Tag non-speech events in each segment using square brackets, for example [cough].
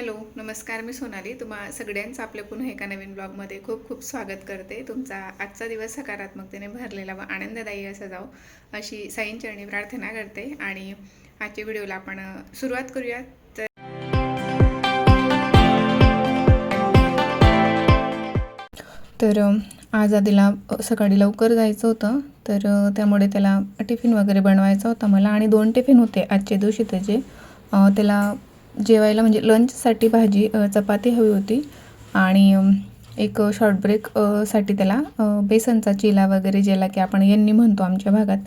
Hello नमस्कार मी सोनाली. तुम्हा सगळ्यांचं आपल्या पुन्हा एका नवीन ब्लॉगमध्ये खूप खूप स्वागत करते. तुमचा आजचा दिवस सकारात्मकतेने भरलेला व आनंददायी असा जाओ अशी साईंचरणी प्रार्थना करते. आणि आजच्या व्हिडिओला आपण सुरुवात करूया तर तर आज आधीला सकाळी लवकर जायचं होतं. तर त्यामुळे त्याला टिफिन वगैरे बनवायचा होता मला. आणि दोन टिफिन होते आजच्या दिवशी त्याचे. त्याला जेवायला म्हणजे लंचसाठी भाजी चपाती हवी होती. आणि एक शॉर्ट ब्रेकसाठी त्याला बेसनचा चिला वगैरे ज्याला की आपण यांनी म्हणतो आमच्या भागात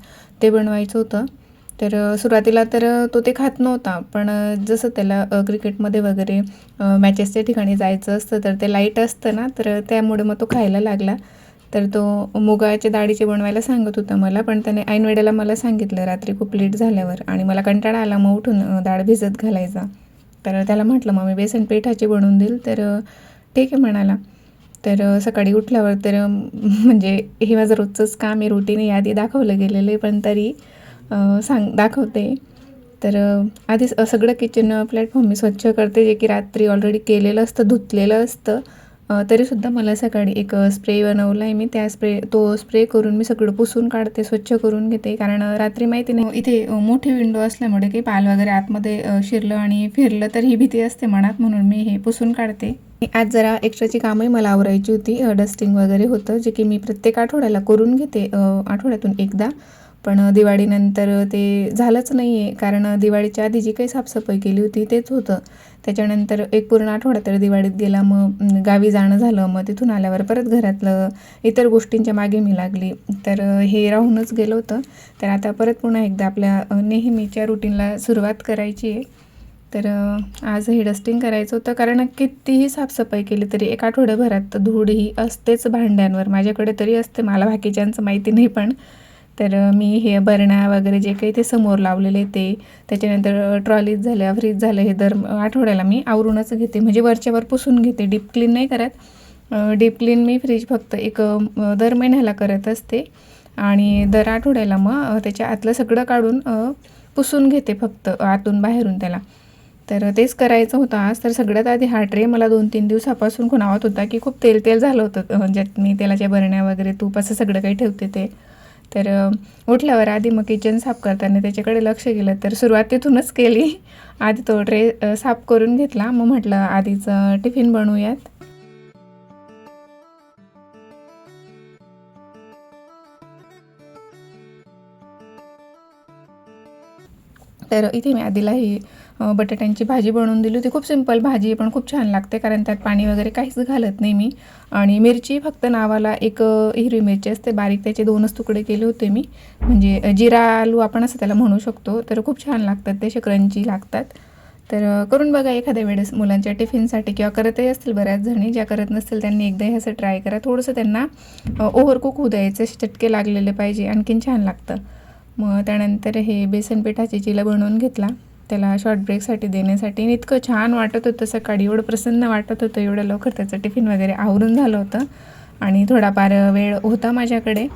ते बनवायचं होतं. तर सुरुवातीला तर तो ते खात नव्हता. पण जसं त्याला क्रिकेटमध्ये वगैरे मॅचेसच्या ठिकाणी जायचं असतं तर ते लाइट असतं ना तर त्यामुळे मग तो खायला लागला. तर तो मुगाच्या डाळीचे बनवायला सांगत होता मला पण त्याने ऐनवेळेला मला सांगितलं रात्री खूप लेट झाल्यावर आणि मला कंटाळा आला मग उठून अ, डाळ भिजत घालायचा. तर त्याला म्हटलं मग मी बेसन पिठाची बनवून देईल. तर ठीक आहे म्हणाला. तर सकाळी उठल्यावर तर म्हणजे हे माझं रोजचंच काम आहे रुटीन यादी दाखवलं गेलेलं आहे पण तरी सांग दाखवते. तर आधीच सगळं किचन प्लॅटफॉर्म मी स्वच्छ करते जे की रात्री ऑलरेडी केलेलं असतं धुतलेलं असतं. तरीसुद्धा मला सकाळी एक स्प्रे बनवला आहे मी. त्या स्प्रे तो स्प्रे करून मी सगळं पुसून काढते स्वच्छ करून घेते. कारण रात्री माहिती नाही इथे मोठे मोठी विंडो असल्यामुळे काही पाल वगैरे आतमध्ये शिरलं आणि फिरलं तर ही भीती असते मनात म्हणून मी हे पुसून काढते. आज जरा एक्स्ट्राची कामही मला आवरायची होती. डस्टिंग वगैरे होतं जे की मी प्रत्येक आठवड्याला करून घेते आठवड्यातून एकदा. पण दिवाळीनंतर ते झालंच नाही आहे कारण दिवाळीच्या आधी जी काही साफसफाई केली होती तेच होतं. त्याच्यानंतर एक पूर्ण आठवडा तर दिवाळीत गेला मग गावी जाणं झालं मग तिथून आल्यावर परत घरातलं इतर गोष्टींच्या मागे मी लागली. तर हे राहूनच गेलं होतं. तर आता परत पुन्हा एकदा आपल्या नेहमीच्या रुटीनला सुरुवात करायची आहे. तर आज हे डस्टिंग करायचं होतं. कारण कितीही साफसफाई केली तरी एक आठवड्याभरात धूळ ही असतेच भांड्यांवर. माझ्याकडे तरी असते. मला बाकीच्यांचं माहिती नाही पण तर मी हे बरण्या वगैरे जे काही ते समोर लावलेले ते. त्याच्यानंतर ट्रॉलीज झाल्या फ्रीज झालं हे दर आठवड्याला मी आवरूनच घेते. म्हणजे वरच्यावर पुसून घेते. डीप क्लीन नाही करत. डीप क्लीन मी फ्रीज फक्त एक दर महिन्याला करत असते. आणि दर आठवड्याला मग त्याच्या आतलं सगळं काढून पुसून घेते फक्त आतून बाहेरून त्याला. तर तेच करायचं होतं आज. तर सगळ्यात आधी हा ट्रे मला दोन तीन दिवसापासून खुणावत होता की खूप तेल तेल झालं होतं. ज्यात मी तेलाच्या बरण्या वगैरे तूप असं सगळं काही ठेवते ते. तर उठल्यावर आधी मग किचन साफ करताना त्याच्याकडे लक्ष गेलं तर सुरुवात तिथूनच केली. आधी तो ट्रे साफ करून घेतला. मग म्हटलं आधीच टिफिन बनवूयात. तर इथे मी आधीला ही बटाट्यांची भाजी बनवून दिली होती. खूप सिंपल भाजी आहे पण खूप छान लागते कारण त्यात पाणी वगैरे काहीच घालत नाही मी. आणि मिरची फक्त नावाला एक हिरवी मिरची असते बारीक त्याचे दोनच तुकडे केले होते मी. म्हणजे जिरा आलू आपण असं त्याला म्हणू शकतो तर खूप छान लागतात ते क्रंची लागतात. तर करून बघा एखाद्या वेळेस मुलांच्या टिफिनसाठी किंवा करतही असतील बऱ्याच जणी. ज्या करत नसतील त्यांनी एकदा हे असं ट्राय करा. थोडंसं त्यांना ओव्हरकुक होऊ द्यायचं असे चटके लागलेले पाहिजे आणखीन छान लागतं. मग त्यानंतर हे बेसन पिठाची चिला बनवून घेतला. त्याला शॉर्ट ब्रेकसाठी देण्यासाठी आणि इतकं छान वाटत होतं सकाळी. एवढं प्रसन्न वाटत होतं एवढं लवकर त्याचं टिफिन वगैरे आवरून झालं होतं. आणि थोडाफार वेळ होता माझ्याकडे.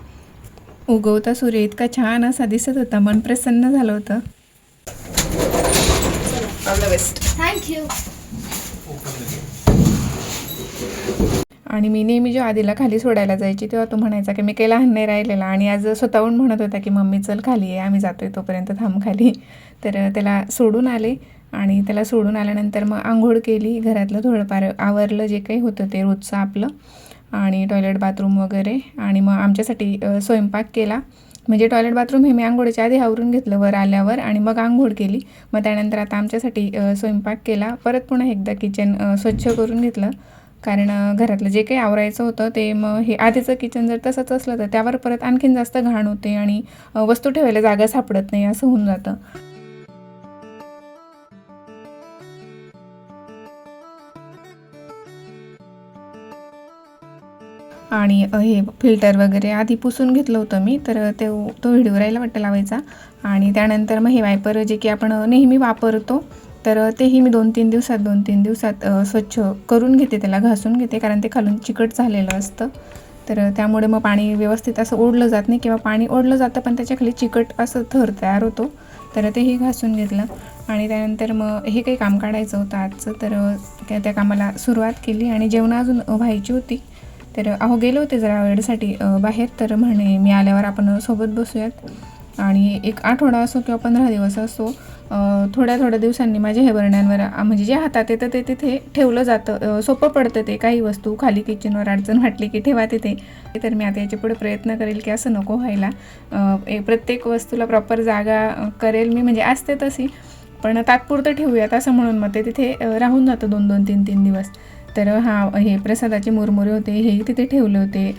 उगवता सूर्य इतका छान असा दिसत होता मन प्रसन्न झालं होतं. ऑल द बेस्ट थँक्यू आणि मी नेहमी जेव्हा आधीला खाली सोडायला जायची तेव्हा तो म्हणायचा की मी काही लहान नाही राहिलेला आणि आज स्वतःहून म्हणत होता की मम्मी चल खाली आहे आम्ही जातोय तोपर्यंत थांब खाली. तर त्याला सोडून आले आणि त्याला सोडून आल्यानंतर मग आंघोळ केली घरातलं थोडंफार आवरलं जे काही होतं ते रोजचं आपलं आणि टॉयलेट बाथरूम वगैरे आणि मग आमच्यासाठी स्वयंपाक केला. म्हणजे टॉयलेट बाथरूम हे मी आंघोळीच्या आधी आवरून घेतलं वर आल्यावर आणि मग आंघोळ केली. मग त्यानंतर आता आमच्यासाठी स्वयंपाक केला. परत पुन्हा एकदा किचन स्वच्छ करून घेतलं. कारण घरातलं जे काही आवरायचं होतं ते मग हे आधीचं किचन जर तसंच असलं तर त्यावर परत आणखीन जास्त घाण होते आणि वस्तू ठेवायला जागा सापडत नाही असं होऊन जातं. आणि हे फिल्टर वगैरे आधी पुसून घेतलं होतं मी तर ते तो व्हिडिओ राहिला वाटतं लावायचा. आणि त्यानंतर मग हे वायपर जे की आपण नेहमी वापरतो तर तेही मी दोन तीन दिवसात दोन तीन दिवसात स्वच्छ करून घेते त्याला घासून घेते कारण ते खालून चिकट झालेलं असतं. तर त्यामुळे मग पाणी व्यवस्थित असं ओढलं जात नाही किंवा पाणी ओढलं जातं पण त्याच्याखाली चिकट असं थर तयार होतो. तर तेही घासून घेतलं. आणि त्यानंतर मग हे काही काम काढायचं होतं आजचं तर त्या त्या कामाला सुरुवात केली आणि जेवण अजून व्हायची होती. तर अहो गेले होते जरा वेळेसाठी बाहेर तर म्हणे मी आल्यावर आपण सोबत बसूयात. आणि एक आठवडा असो किंवा पंधरा दिवस असो थोड्या थोड्या दिवसांनी माझ्या हे बरण्यांवर म्हणजे जे हातात येतं ते तिथे ठेवलं जातं. सोपं पडतं ते. काही वस्तू खाली किचनवर अडचण वाटली की ठेवा तिथे. तर मी आता याच्यापुढे प्रयत्न करेल की असं नको व्हायला. प्रत्येक वस्तूला प्रॉपर जागा करेल मी. म्हणजे असते तशी. पण तात्पुरतं ठेवूयात असं म्हणून मग ते तिथे राहून जातं दोन दोन तीन तीन दिवस. तर हा हे प्रसादाचे मुरमुरे होते हे तिथे ठेवले होते.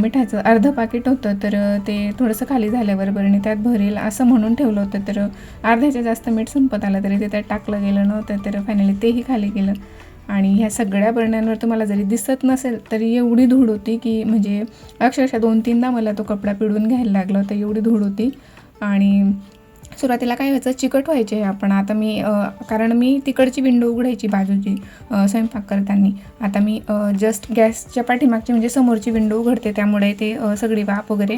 मिठाचं अर्धं पाकिट होतं तर ते थोडंसं खाली झाल्यावर बरणी त्यात भरेल असं म्हणून ठेवलं होतं तर अर्ध्याच्या जास्त मीठ संपत आलं तरी ते त्यात टाकलं गेलं नव्हतं तर फायनली तेही खाली गेलं. आणि ह्या सगळ्या बरण्यांवर तुम्हाला जरी दिसत नसेल तरी एवढी धूळ होती की म्हणजे अक्षरशः दोन तीनदा मला तो कपडा पिळून घ्यायला लागला होता एवढी धूळ होती. आणि सुरुवातीला काय व्हायचं चिकट व्हायचे आपण. आता मी कारण मी तिकडची विंडो उघडायची बाजूची स्वयंपाक करताना. आता मी जस्ट गॅसच्या पाठीमागची म्हणजे समोरची विंडो उघडते त्यामुळे ते सगळी वाफ वगैरे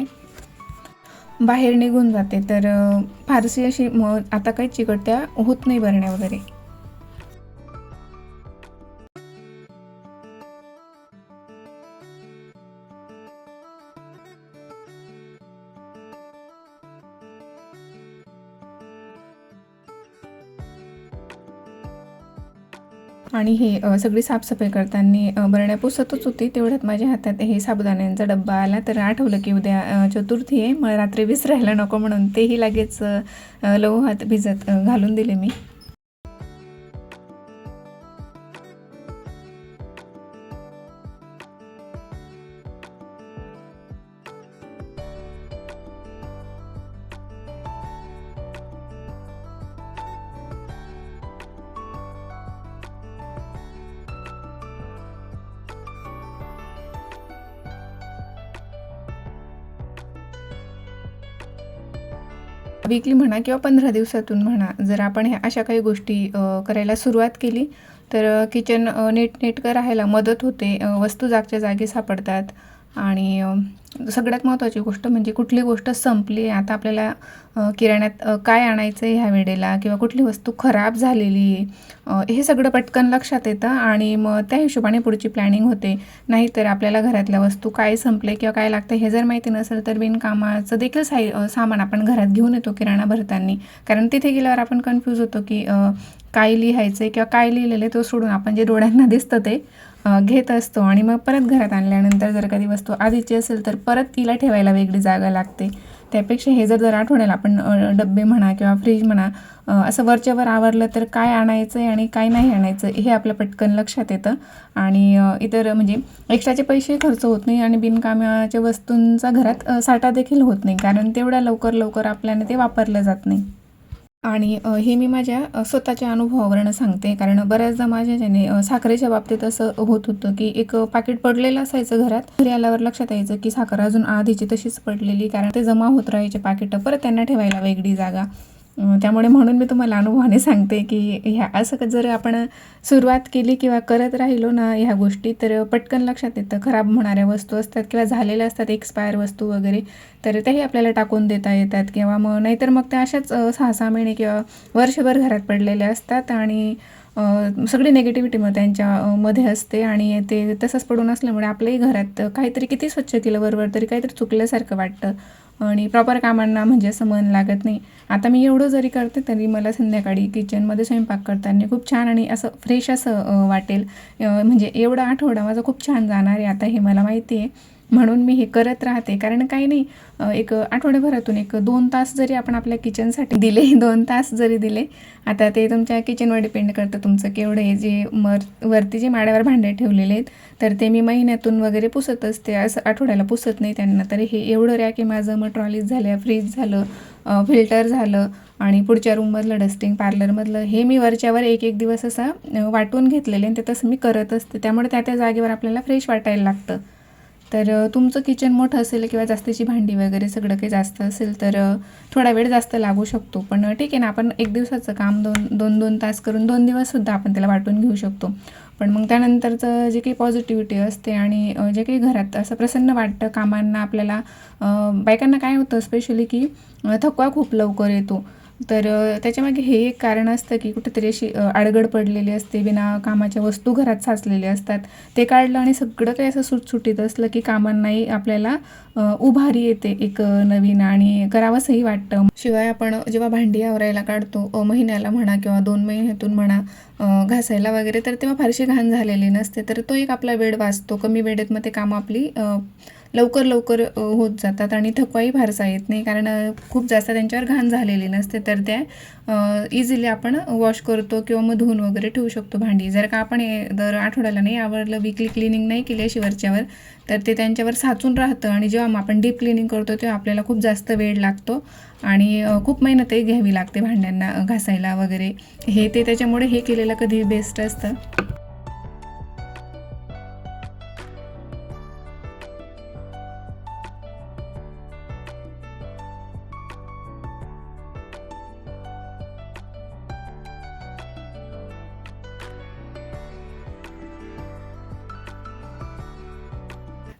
बाहेर निघून जाते. तर फारशी अशी म आता काही चिकटत्या होत नाही बरण्या वगैरे. आणि हे सगळी साफसफाई करताना बरण्या पुसतच होती. तेवढ्यात माझ्या हातात हे साबुदाण्यांचा डब्बा आला. तर आठवलं की उद्या चतुर्थी आहे. मग रात्री विसरायला नको म्हणून तेही लगेच लवू हात भिजत घालून दिले मी. वीकली म्हणा किंवा पंधरा दिवसातून म्हणा जर आपण ह्या अशा काही गोष्टी करायला सुरुवात केली तर किचन नीटनेटकं राहायला मदत होते. वस्तू जागच्या जागी सापडतात. आणि सगळ्यात महत्त्वाची गोष्ट म्हणजे कुठली गोष्ट संपली आता आपल्याला किराण्यात काय आणायचं आहे ह्या वेळेला किंवा कुठली वस्तू खराब झालेली आहे हे सगळं पटकन लक्षात येतं आणि मग त्या हिशोबाने पुढची प्लॅनिंग होते. नाहीतर आपल्याला घरातल्या वस्तू काय संपले किंवा काय लागतं हे जर माहिती नसेल तर बिनकामाचं देखील साई सामान आपण घरात घेऊन येतो किराणा भरताना. कारण तिथे गेल्यावर आपण कन्फ्यूज होतो की काय लिहायचं आहे किंवा काय लिहिलेलं आहे तो सोडून आपण जे डोळ्यांना दिसतं ते घेत असतो आणि मग परत घरात आणल्यानंतर जर कधी वस्तू आधीची असेल तर परत तिला ठेवायला वेगळी जागा लागते. त्यापेक्षा हे जर जर आठवड्याला आपण डब्बे म्हणा किंवा फ्रीज म्हणा असं वरच्यावर आवरलं तर काय आणायचं आहे आणि काय नाही आणायचं हे आपलं पटकन लक्षात येतं. आणि इतर म्हणजे एक्स्ट्राचे पैसे खर्च होत नाही आणि बिनकामाच्या वस्तूंचा घरात साठा देखील होत नाही. कारण तेवढ्या लवकर लवकर आपल्याने ते वापरलं जात नाही. आणि हे मी माझ्या स्वतःच्या अनुभवावरनं सांगते. कारण बऱ्याचदा माझ्या ज्याने साखरेच्या बाबतीत असं होत होतं की एक पाकिट पाकीट पडलेलं असायचं घरात. घरी आल्यावर लक्षात यायचं की साखर अजून आधीची तशीच पडलेली. कारण ते जमा होत राहायचे पाकिटं. परत त्यांना ठेवायला वेगळी जागा. त्यामुळे म्हणून मी तुम्हाला अनुभवाने सांगते की ह्या असं जर आपण सुरुवात केली किंवा करत राहिलो ना ह्या गोष्टी तर पटकन लक्षात येतं. खराब होणाऱ्या वस्तू असतात किंवा झालेल्या असतात एक्सपायर वस्तू वगैरे तर त्याही आपल्याला टाकून देता येतात. किंवा मग नाहीतर मग त्या अशाच सहा सहा महिने किंवा वर्षभर घरात पडलेल्या असतात आणि सगळी निगेटिव्हिटी मग त्यांच्या मध्ये असते आणि ते तसंच पडून असल्यामुळे आपल्याही घरात काहीतरी किती स्वच्छ केलं बरोबर तरी काहीतरी चुकल्यासारखं वाटतं. आणि प्रॉपर कामांना म्हणजे असं मन लागत नाही. आता मी एवढं जरी करते तरी मला संध्याकाळी किचनमध्ये स्वयंपाक करताना खूप छान आणि असं फ्रेश असं वाटेल. म्हणजे एवढा आठवडा माझा खूप छान जाणार आहे. आता हे मला माहिती आहे. म्हणून मी हे करत राहते. कारण काही नाही एक आठवड्याभरातून एक दोन तास जरी आपण आपल्या किचनसाठी दिले [laughs] दोन तास जरी दिले आता ते तुमच्या किचनवर डिपेंड करतं तुमचं केवढं आहे जे मर वरती जे माड्यावर भांडे ठेवलेले आहेत तर ते मी महिन्यातून वगैरे पुसत असते. असं आठवड्याला पुसत नाही त्यांना. तर हे एवढं रॅक आहे. माझं मग ट्रॉलीज झाल्या फ्रीज झालं फिल्टर झालं आणि पुढच्या रूममधलं डस्टिंग पार्लरमधलं हे मी वरच्यावर एक एक दिवस असा वाटून घेतलेले आणि ते तसं मी करत असते. त्यामुळे त्या त्या जागेवर आपल्याला फ्रेश वाटायला लागतं. तर तुमचं किचन मोठं असेल किंवा जास्तीची भांडी वगैरे सगळं काही जास्त असेल तर थोडा वेळ जास्त लागू शकतो. पण ठीक आहे ना आपण एक दिवसाचं काम दोन दोन दोन तास करून दोन दिवससुद्धा आपण त्याला वाटून घेऊ शकतो. पण मग त्यानंतरचं जे काही पॉझिटिव्हिटी असते आणि जे काही घरात असं प्रसन्न वाटतं कामांना आपल्याला बायकांना काय होतं स्पेशली की थकवा खूप लवकर येतो. तर त्याच्यामागे हे एक कारण असतं की कुठेतरी अशी आडगड अडगड पडलेली असते विना कामाच्या वस्तू घरात साचलेल्या असतात. ते काढलं आणि सगळं काही असं सुटसुटीत असलं की कामांनाही आपल्याला उभारी येते एक नवीन आणि करावंसंही वाटतं. शिवाय आपण जेव्हा भांडी आवरायला काढतो महिन्याला म्हणा किंवा दोन महिन्यातून म्हणा घासायला वगैरे तर तेव्हा फारशी घाण झालेली नसते. तर तो एक आपला वेळ वाचतो. कमी वेळेत मग ते कामं आपली लवकर लवकर होत जातात आणि थकवाही फारसा येत नाही. कारण खूप जास्त त्यांच्यावर घाण झालेली नसते. तर त्या इझिली आपण वॉश करतो किंवा मग धुवून वगैरे ठेवू शकतो भांडी. जर का आपण दर आठवड्याला नाही आवडलं वीकली क्लिनिंग नाही केली अशी वरच्यावर तर ते त्यांच्यावर साचून राहतं. आणि जेव्हा मग आपण डीप क्लिनिंग करतो तेव्हा आपल्याला खूप जास्त वेळ लागतो. आणि खूप मेहनतही घ्यावी लागते भांड्यांना घासायला वगैरे. हे ते त्याच्यामुळे हे केलेलं कधी बेस्ट असतं.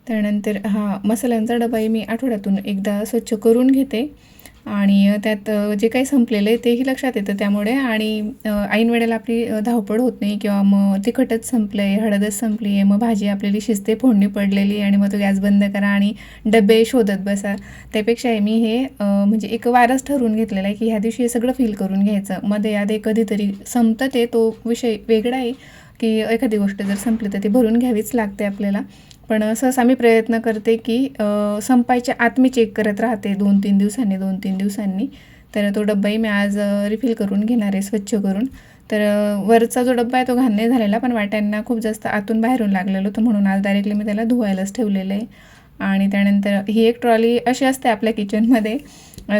त्यानंतर हा मसाल्यांचा डबाही मी आठवड्यातून एकदा स्वच्छ करून घेते. आणि त्यात जे काही संपलेलं आहे तेही लक्षात येतं त्यामुळे. आणि ऐनवेळेला ऐन वेळेला आपली धावपळ होत नाही किंवा मग तिखटच संपलं आहे हळदच संपली आहे मग भाजी आपल्याला शिजते फोडणी पडलेली आणि मग तो गॅस बंद करा आणि डबे शोधत बसा. त्यापेक्षा आहे मी हे म्हणजे एक वारच ठरवून घेतलेला आहे की ह्या दिवशी हे सगळं फील करून घ्यायचं. मध्ये आधे कधीतरी संपतं ते तो विषय वेगळा आहे की एखादी गोष्ट जर संपली तर ती भरून घ्यावीच लागते आपल्याला. पण सहसा मी प्रयत्न करते की संपायचे संपायच्या आत मी चेक करत राहते दोन तीन दिवसांनी दोन तीन दिवसांनी. तर तो डब्बाही मी आज रिफिल करून घेणार आहे स्वच्छ करून. तर वरचा जो डब्बा आहे तो घाण नाही झालेला पण वाट्यांना खूप जास्त आतून बाहेरून लागलेलं होतं म्हणून आज डायरेक्टली मी त्याला धुवायलाच ठेवलेलं आहे. आणि त्यानंतर ही एक ट्रॉली अशी असते आपल्या किचनमध्ये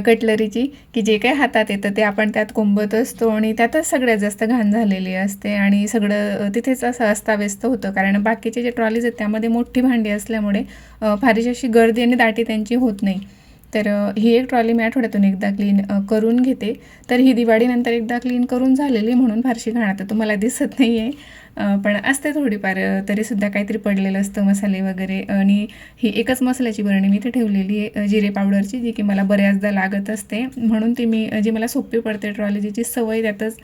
कटलरीची की जे काही हातात येतं ते आपण त्यात कोंबत असतो आणि त्यातच सगळ्यात जास्त घाण झालेली असते आणि सगळं तिथेच असं अस्ताव्यस्त होतं. कारण बाकीचे जे ट्रॉलीज आहेत त्यामध्ये मोठी भांडी असल्यामुळे फारशी अशी गर्दी आणि दाटी त्यांची होत नाही. तर ही एक ट्रॉली मी आठवड्यातून एकदा क्लीन करून घेते. तर ही दिवाळीनंतर एकदा क्लीन करून झालेली म्हणून फारशी घाण आता तुम्हाला दिसत नाही आहे पण असते थोडीफार तरीसुद्धा काहीतरी पडलेलं असतं मसाले वगैरे. आणि ही एकच मसाल्याची बरणी मी इथे ठेवलेली आहे जिरे पावडरची जी की मला बऱ्याचदा लागत असते. म्हणून ती मी जी मला सोपी पडते ट्रॉलॉजीची सवय त्यातच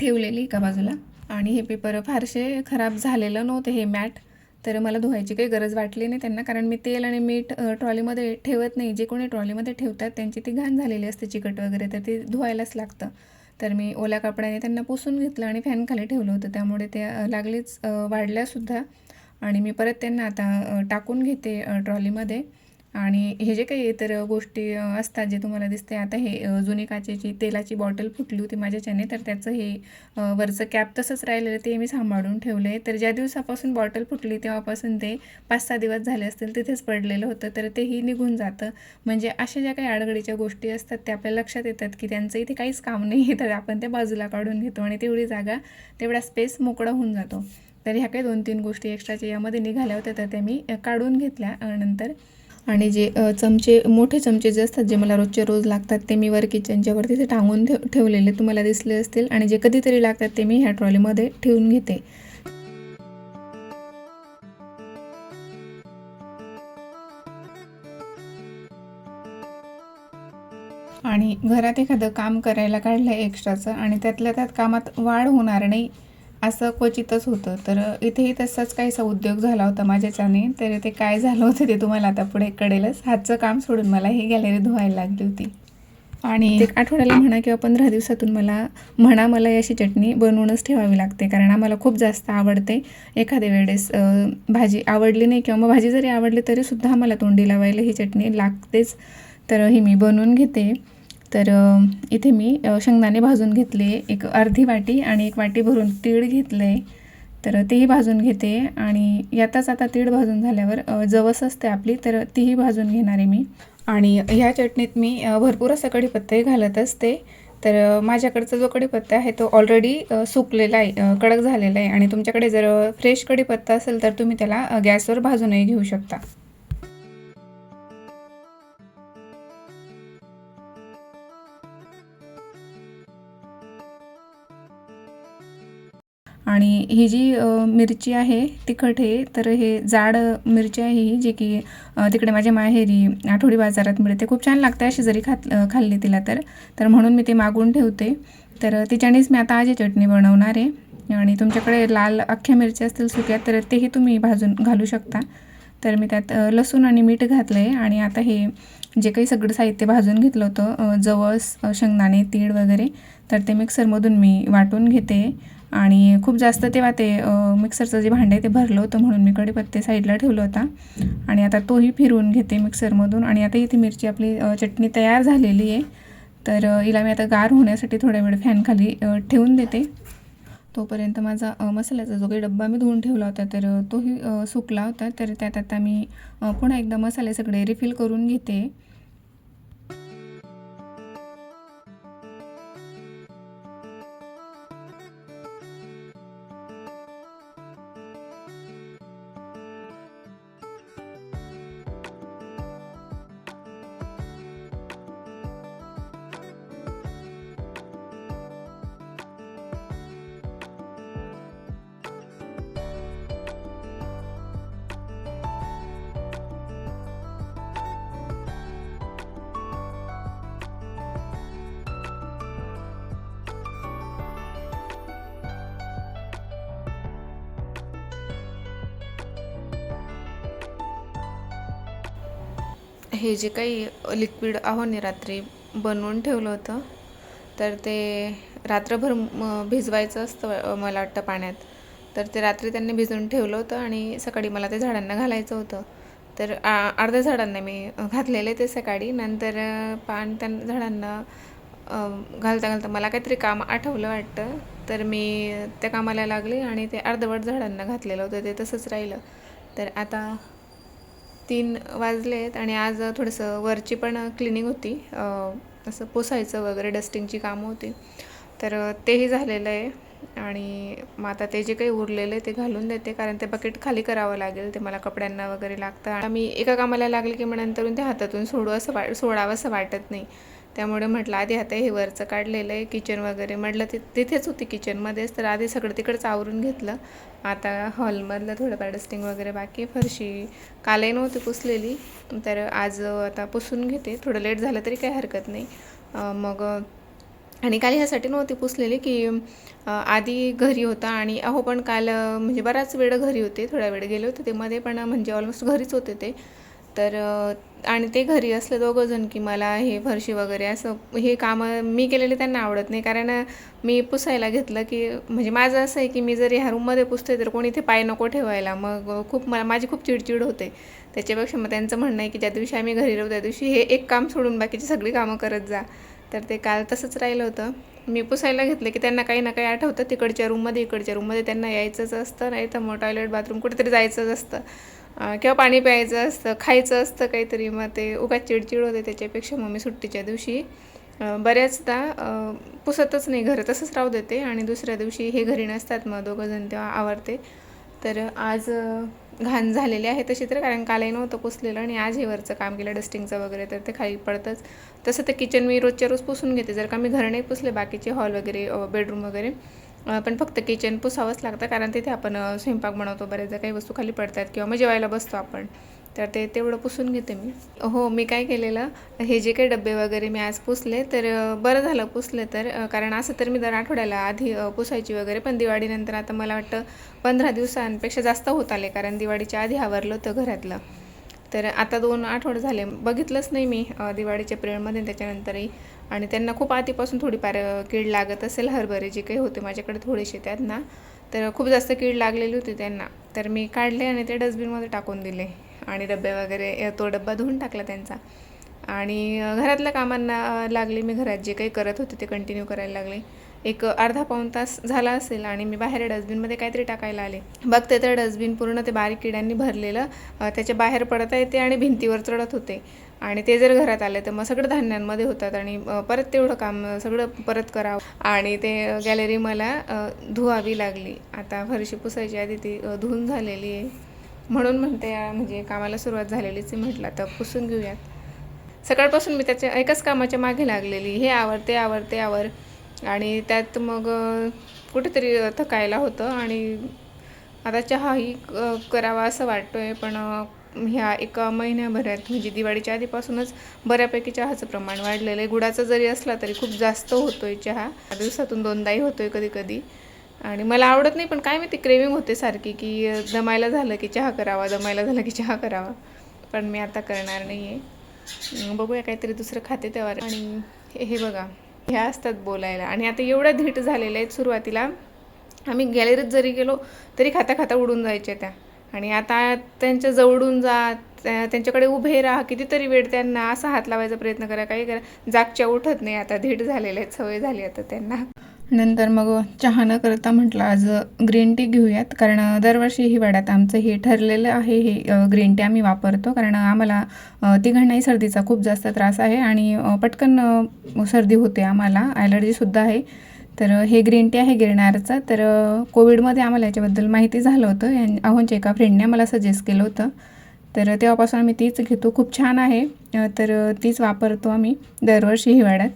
ठेवलेली एका बाजूला. आणि हे पेपर फारसे खराब झालेलं नव्हते हे मॅट तर मला धुवायची काही गरज वाटली नाही त्यांना कारण मी तेल आणि मीठ ट्रॉलीमध्ये ठेवत नाही. जे कोणी ट्रॉलीमध्ये ठेवतात त्यांची ती घाण झालेली असते चिकट वगैरे तर ते धुवायलाच लागतं. तर मी ओल्या कपड्याने त्यांना पुसून घेतलं आणि फॅनखाली ठेवलं होतं. त्यामुळे ते लागलीच वाढल्यासुद्धा. आणि मी परत त्यांना आता टाकून घेते ट्रॉलीमध्ये आणि हे जे काही इतर गोष्टी असतात जे तुम्हाला दिसते आता हे जुनी काचेची तेलाची बॉटल फुटली होती माझ्याच्याने तर त्याचं हे वरचं कॅप तसंच राहिलेलं ते मी सांभाळून ठेवलं आहे तर ज्या दिवसापासून बॉटल फुटली तेव्हापासून ते पाच सहा दिवस झाले असतील तिथेच पडलेलं होतं तर तेही निघून जातं. म्हणजे अशा ज्या काही अडगडीच्या गोष्टी असतात त्या आपल्या लक्षात येतात की त्यांचं इथे काहीच काम नाही तर आपण त्या बाजूला काढून घेतो आणि तेवढी जागा तेवढा स्पेस मोकळा होऊन जातो. तर ह्या काही दोन तीन गोष्टी एक्स्ट्राच्या यामध्ये निघाल्या होत्या तर त्या मी काढून घेतल्या नंतर आणि जे चमचे मोठे चमचे जे असतात जे मला रोजचे रोज लागतात ते मी वर किचनच्यावर तिथे टांगून ठेव ठेवलेले तुम्हाला दिसले असतील आणि जे कधीतरी लागतात ते मी ह्या ट्रॉलीमध्ये ठेवून घेते. आणि घरात एखादं काम करायला काढलं एक्स्ट्राचं आणि त्यातल्या त्यात कामात वाढ होणार नाही असं क्वचितच होतं. तर इथेही तसाच काहीसा उद्योग झाला होता माझ्याच्याने तर ते काय झालं होतं ते तुम्हाला आता पुढे कळेलच. हातचं काम सोडून मला ही गॅलरी धुवायला लागली होती. आणि एक आठवड्याला म्हणा किंवा पंधरा दिवसातून मला म्हणा मला अशी चटणी बनवूनच ठेवावी लागते. कारण आम्हाला खूप जास्त आवडते. एखाद्या वेळेस भाजी आवडली नाही किंवा मग भाजी जरी आवडली तरीसुद्धा आम्हाला तोंडी लावायला ही चटणी लागतेच. तर ही मी बनवून घेते. तर इथे मी शेंगदाणे भाजून घेतले एक अर्धी वाटी आणि एक वाटी भरून तीळ घेतले. तर तेही भाजून घेते आणि यातच आता तीळ भाजून झाल्यावर जवस असते आपली तर तीही भाजून घेणार आहे मी. आणि ह्या चटणीत मी भरपूर असं कढीपत्ताही घालत असते. तर माझ्याकडचा जो कढीपत्ता आहे तो ऑलरेडी सुकलेला आहे कडक झालेला आहे आणि तुमच्याकडे जर फ्रेश कढीपत्ता असेल तर तुम्ही त्याला गॅसवर भाजूनही घेऊ शकता. आणि ही जी मिरची आहे तिखट आहे तर हे जाड मिरची आहे ही जी की तिकडे माझ्या माहेरी आठवडी बाजारात मिळते. खूप छान लागते अशी जरी खात खाल्ली तिला तर. तर म्हणून मी ते मागून ठेवते. तर तिच्यानेच मी आता आजी चटणी बनवणार आहे. आणि तुमच्याकडे लाल अख्ख्या मिरच्या असतील सुक्या तर तेही तुम्ही भाजून घालू शकता. तर मी त्यात लसूण आणि मीठ घातलं आहे आणि आता हे जे काही सगळं साहित्य भाजून घेतलं होतं जवस शेंगदाणे तीळ वगैरे तर ते मिक्सरमधून मी वाटून घेते. आणि खूप जास्त तेव्हा ते मिक्सरचं जे भांडं आहे ते भरलं होतं म्हणून मी कढीपत्ते साईडला ठेवला होता. आणि आता तोही फिरवून घेते मिक्सरमधून आणि आता इथे मिरची आपली चटणी तयार झालेली आहे. तर हिला मी आता गार होण्यासाठी थोड्या वेळ फॅनखाली ठेवून देते. तोपर्यंत माझा मसाल्याचा जो काही डब्बा मी धुवून ठेवला होता तर तोही सुकला होता. तर त्यात आता मी पुन्हा एकदा मसाले सगळे रिफिल करून घेते. हे जे काही लिक्विड आहोने रात्री बनवून ठेवलं होतं तर ते रात्रभर म भिजवायचं असतं मला वाटतं पाण्यात. तर ते रात्री त्यांनी भिजवून ठेवलं होतं आणि सकाळी मला ते झाडांना घालायचं होतं. तर अर्ध्या झाडांना मी घातलेले ते सकाळी. नंतर पान त्या झाडांना घालता घालता मला काहीतरी काम आठवलं वाटतं. तर मी त्या कामाला लागले आणि ते अर्धवट झाडांना घातलेलं होतं ते तसंच राहिलं. तर आता तीन वाजले आहेत आणि आज थोडंसं वरची पण क्लिनिंग होती. असं पुसायचं वगैरे डस्टिंगची कामं होती. तर तेही झालेलं आहे. आणि मग आता ते जे काही उरलेलं आहे ते घालून देते कारण ते बकेट खाली करावं लागेल. ते मला कपड्यांना वगैरे लागतं. आणि मी एका कामाला लागले की मग नंतरून ते हातातून सोडू असं वा सोडावं असं वाटत नाही. त्यामुळे म्हटलं आधी आता हे वरचं काढलेलं आहे किचन वगैरे. म्हटलं ति तिथेच होती किचनमध्येच तर आधी सगळं तिकडचं आवरून घेतलं. आता हॉलमधलं थोडंफार डस्टिंग वगैरे बाकी फरशी कालही नव्हती पुसलेली. तर आज आता पुसून घेते. थोडं लेट झालं तरी काही हरकत नाही. मग आणि काल ह्यासाठी नव्हती पुसलेली की आधी घरी होता आणि अहो पण काल म्हणजे बराच वेळ घरी होते. थोडा वेळ गेले होते ते मध्ये पण म्हणजे ऑलमोस्ट घरीच होते ते. तर आणि ते घरी असले दोघंजण की मला हे फरशी वगैरे असं हे कामं मी केलेले त्यांना आवडत नाही. कारण मी पुसायला घेतलं की म्हणजे माझं असं आहे की मी जर ह्या रूममध्ये पुसते तर कोणी इथे पाय नको ठेवायला. मग खूप मला माझी खूप चिडचिड होते. त्याच्यापेक्षा मग त्यांचं म्हणणं आहे की ज्या दिवशी आम्ही घरी राहू त्या दिवशी हे एक काम सोडून बाकीची सगळी कामं करत जा. तर ते काल तसंच राहिलं होतं. मी पुसायला घेतलं की त्यांना काही ना काही आठवतं. तिकडच्या रूममध्ये इकडच्या रूममध्ये त्यांना यायचंच असतं. नाही तर मग टॉयलेट बाथरूम कुठेतरी जायचंच असतं. किंवा पाणी प्यायचं असतं खायचं असतं काहीतरी मग ते उगा चिडचिड होते त्याच्यापेक्षा मग मी सुट्टीच्या दिवशी. बऱ्याचदा पुसतच नाही घर तसंच राहू देते आणि दुसऱ्या दिवशी हे घरी नसतात मग दोघं जण तेव्हा आवडते तर आज घाण झालेले आहे तशी तर कारण कालही नव्हतं पुसलेलं आणि आज हे वरचं काम केलं डस्टिंगचं वगैरे तर ते खाली पडतंच. तसं तर किचन मी रोजच्या रोज पुसून घेते जर का मी घर नाही पुसले बाकीचे हॉल वगैरे बेडरूम वगैरे. पण फक्त किचन पुसावंच लागतं कारण तिथे आपण स्वयंपाक बनवतो बऱ्याचदा काही वस्तू खाली पडतात किंवा मग जेवायला बसतो आपण. तर ते तेवढं पुसून घेते मी. हो मी काय केलेलं हे जे काही डबे वगैरे मी आज पुसले तर बरं झालं पुसले तर कारण असं तर मी दर आठवड्याला आधी पुसायची वगैरे पण दिवाळीनंतर आता मला वाटतं पंधरा दिवसांपेक्षा जास्त होत आले कारण दिवाळीच्या आधी आवरलं होतं घरातलं. तर आता दोन आठवडे झाले. बघितलंच नाही मी दिवाळीच्या पिरियडमध्ये त्याच्यानंतरही. आणि त्यांना खूप आधीपासून थोडीफार कीड लागत असेल हरभरे जे काही होते माझ्याकडे थोडेसे त्यात ना तर खूप जास्त कीड लागलेली होती त्यांना. तर मी काढले आणि ते डस्टबिनमध्ये टाकून दिले. आणि डबे वगैरे तो डब्बा धुवून टाकला त्यांचा. आणि घरातल्या कामांना लागले. मी घरात जे काही करत होते ते कंटिन्यू करायला लागले. एक अर्धा पाऊण तास झाला असेल आणि मी बाहेर डस्टबिनमध्ये काहीतरी टाकायला आले. बघते तर डस्टबिन पूर्ण ते बारीक किड्यांनी भरलेलं त्याच्या बाहेर पडता येते आणि भिंतीवर चढत होते. आणि ते जर घरात आले तर मग सगळं धान्यांमध्ये होतात आणि परत तेवढं काम सगळं परत करावं. आणि ते गॅलरी मला धुवावी लागली. आता फरशी पुसायची आधी ती धुऊन धुवून झालेली आहे. म्हणून म्हणते म्हणजे कामाला सुरुवात झालेलीच आहे म्हटलं तर पुसून घेऊयात. सकाळपासून मी त्याच्या एकाच कामाच्या मागे लागलेली. हे आवर ते आवर ते आवर. आणि त्यात मग कुठेतरी थकायला होतं आणि आता चहाही क- करावा असं वाटतोय. पण ह्या एका महिन्याभरात म्हणजे दिवाळीच्या आधीपासूनच बऱ्यापैकी चहाचं प्रमाण वाढलेलं आहे. गुडाचा जरी असला तरी खूप जास्त होतोय चहा. दिवसातून दोनदाही होतोय कधी कधी आणि मला आवडत नाही पण काय माहिती क्रेविंग होते सारखी की दमायला झालं की चहा करावा दमायला झालं की चहा करावा. पण मी आता करणार नाही आहे बघूया काहीतरी दुसरं खाते तेव्हा. आणि हे बघा ह्या असतात बोलायला. आणि आता एवढ्या धीट झालेल्या आहेत सुरुवातीला आम्ही गॅलरीत जरी गेलो तरी खाता खाता उडून जायच्या त्या. आणि आता त्यांच्या जवळून जा त्यांच्याकडे उभे राहा कितीतरी वेळ त्यांना असा हात लावायचा प्रयत्न करा काही करा. जागच्या उठत नाही आता धीट झालेल्या आहेत सवय झाली आता त्यांना. नंतर मग चहा न करता म्हटलं आज ग्रीन टी घेऊयात. कारण दरवर्षी हिवाळ्यात आमचं हे ठरलेलं आहे हे ग्रीन टी आम्ही वापरतो. कारण आम्हाला तिघांनाही सर्दीचा खूप जास्त त्रास आहे आणि पटकन सर्दी होते आम्हाला. ॲलर्जीसुद्धा आहे. तर हे ग्रीन टी आहे गिरणारचं. तर कोविडमध्ये आम्हाला याच्याबद्दल माहिती झालं होतं. यां अहोंच्या एका फ्रेंडने मला सजेस्ट केलं होतं. तर तेव्हापासून आम्ही तीच घेतो. खूप छान आहे. तर तीच वापरतो आम्ही दरवर्षी हिवाळ्यात.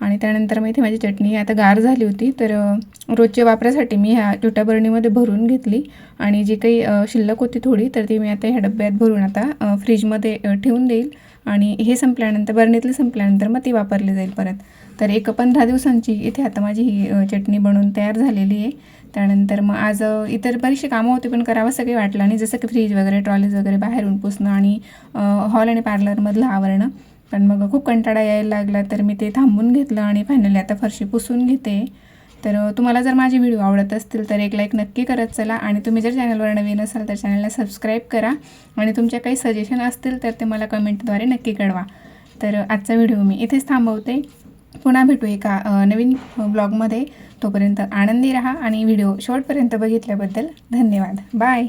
आणि त्यानंतर मग इथे माझी चटणी आता गार झाली होती तर रोजच्या वापरासाठी मी ह्या छोट्या बरणीमध्ये भरून घेतली आणि जी काही शिल्लक होती थोडी तर ती मी आता ह्या डब्यात भरून आता फ्रीजमध्ये ठेवून देईल आणि हे संपल्यानंतर बरणीतली संपल्यानंतर मग ती वापरली जाईल परत. तर एक पंधरा दिवसांची इथे आता माझी ही चटणी बनवून तयार झालेली आहे. त्यानंतर मग आज इतर बरीचशी कामं होती पण करावं सगळे वाटलं आणि जसं की फ्रीज वगैरे ट्रॉलीज वगैरे बाहेरून पुसणं आणि हॉल आणि पार्लरमधलं आवरणं. पण मग खूप कंटाळा यायला लागला तर मी ते थांबून घेतलं आणि फायनली आता फरशी पुसून घेते. तर तुम्हाला जर माझे व्हिडिओ आवडत असतील तर एक लाईक नक्की करत चला आणि तुम्ही जर चॅनलवर नवीन असाल तर चॅनलला सबस्क्राईब करा आणि तुमच्या काही सजेशन असतील तर ते मला कमेंटद्वारे नक्की कळवा. तर आजचा व्हिडिओ मी इथेच थांबवते. पुन्हा भेटू एका नवीन ब्लॉगमध्ये तोपर्यंत आनंदी राहा आणि व्हिडिओ शेवटपर्यंत बघितल्याबद्दल धन्यवाद. बाय